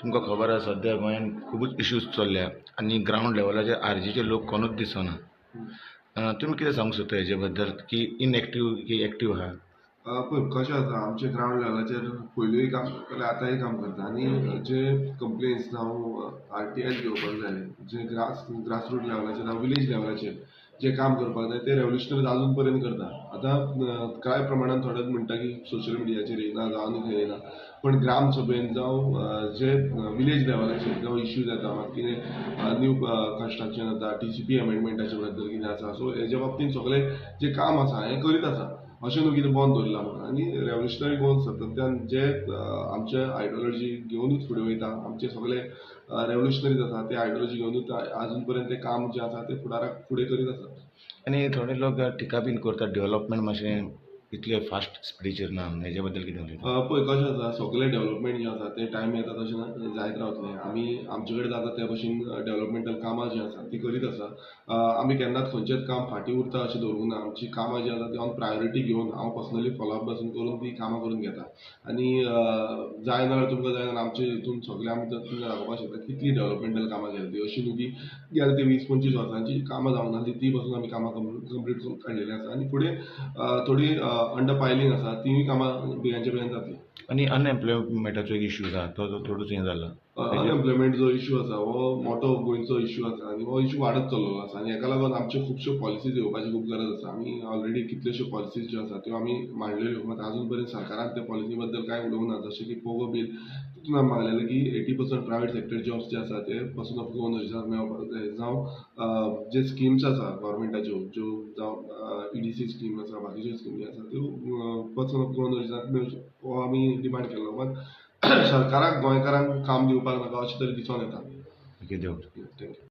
तुमकां खबर आसा सद्या गोंयांत खुबूच इश्यूज चल्ल्या आनी ग्रावंड लेवलाचेर आरजीचे लोक कोणूच दिसना. तुमी कितें सांगूंक सोदता हेजे बद्दल की इनएक्टीव की एक्टीव आहा पळय कशें आसा आमचे ग्रावंड लेवलाचेर पयलूय काम करताले आतांय काम करता. आनी जे कंप्लेन्स जावं आर टी आय घेवपाक जाय जे ग्रास ग्रासरूट लेवलाचेर जावं विलेज लेवलाचेर जे काम करपाक जाय ते रेवल्युशनरीज आजून पर्यंत करता आतां कांय प्रमाणान थोडे म्हणटा की सोशल मिडियाचेर येयना जावं आनी खंय येयना पण ग्राम सभेन जावं जे विलेज लेवलाचेर जावं इश्यूज येता मात कितें न्यू कन्स्ट्रक्शन जाता टी सी पी अमेंडमेंटाचे बद्दल कितें आसा सो हेजे बाबतींत सगलें जें काम आसा हें करीत आसा अशें न्हू कितें बंद दवरला म्हणून आनी रेवल्युशनरी गोवन सातत्यान जे आमचे आयडियोलॉजी घेवनूच फुडें वयता आमचे सगळे रेवल्युशनरीज आसा ते आयडियोलॉजी घेवनूच आजून पर्यंत तें काम जें आसा तें फुडाराक फुडें करीत आसात. आनी थोडे लोक टिका बीन करतात डेवलोपमेंट मातशें इतले फास्ट स्पिडीचेर ना हेजे बद्दल कितें उलयता पळय कशें आसा? सगळें डेवलॉपमेंट जें आसा तें टायम येता तशें ना जायत रावतलें आमी आमचे कडेन जाता त्या भशेन डेवलॉपमेंटल कामां जीं आसा तीं करीत आसा. आमी केन्नाच खंयचेंच काम फाटीं उरता अशें दवरूंक ना. आमचीं कामां जीं आसा तीं हांव प्रायोरिटी घेवन हांव पर्सनली फॉलोअपपासून करून तीं कामां करून घेता. आनी जाय नाल्यार तुमकां जाय जाल्यार आमचे हितून सगळें आमी तुमकां दाखोवपाक शकता कितलीं डेवलपमेंटल कामां केल्या तीं. अशीं न्हू की गेल्या ती वीस पंचवीस वर्सांची कामां जावंक ना ती पासून आमी कामां कंप्लीट करून काडलेलीं आसा. आनी फुडें थोडीं थोडी अंडर पायलींग आसा तीय कामां बेगांच्या पर्यंत जातली आनी अनएम्प्लॉयमेंटाचो एक इश्यू आसा तो तो थोडोच हें जाला अनएम्प्लॉयमेंट जो इश्यू आसा हो मोठो गोंयचो इश्यू आसा आनी हो इश्यू वाडत चल्लेलो आसा आनी हेका लागून आमच्यो खुबश्यो पॉलिसीज येवपाची खूब गरज आसा आमी ऑलरेडी कितल्योश्यो पॉलिसीज ज्यो आसा त्यो आमी मांडलेल्यो मात अजून पर्यंत सरकारान त्या पॉलिसी बद्दल कांय उलोवंक ना जशें की पोगो बिल तितून आमी मागलेलें की eighty percent private sector jobs जे आसा ते पासून ऑफ गोवन मेळपाक जाय जावं जे स्किम्स आसा गव्हर्मेंटाच्यो ज्यो जावं ईडीसी स्कीम आसा बाकीच्यो स्किमी आसा त्यो पर्सन ऑफ गोवन मेळच्यो हो आमी डिमांड केल्लो मात सरकाराक गोंयकारांक काम दिवपाक नाका अशें तरी दिसोन येता. कितें थँक्यू.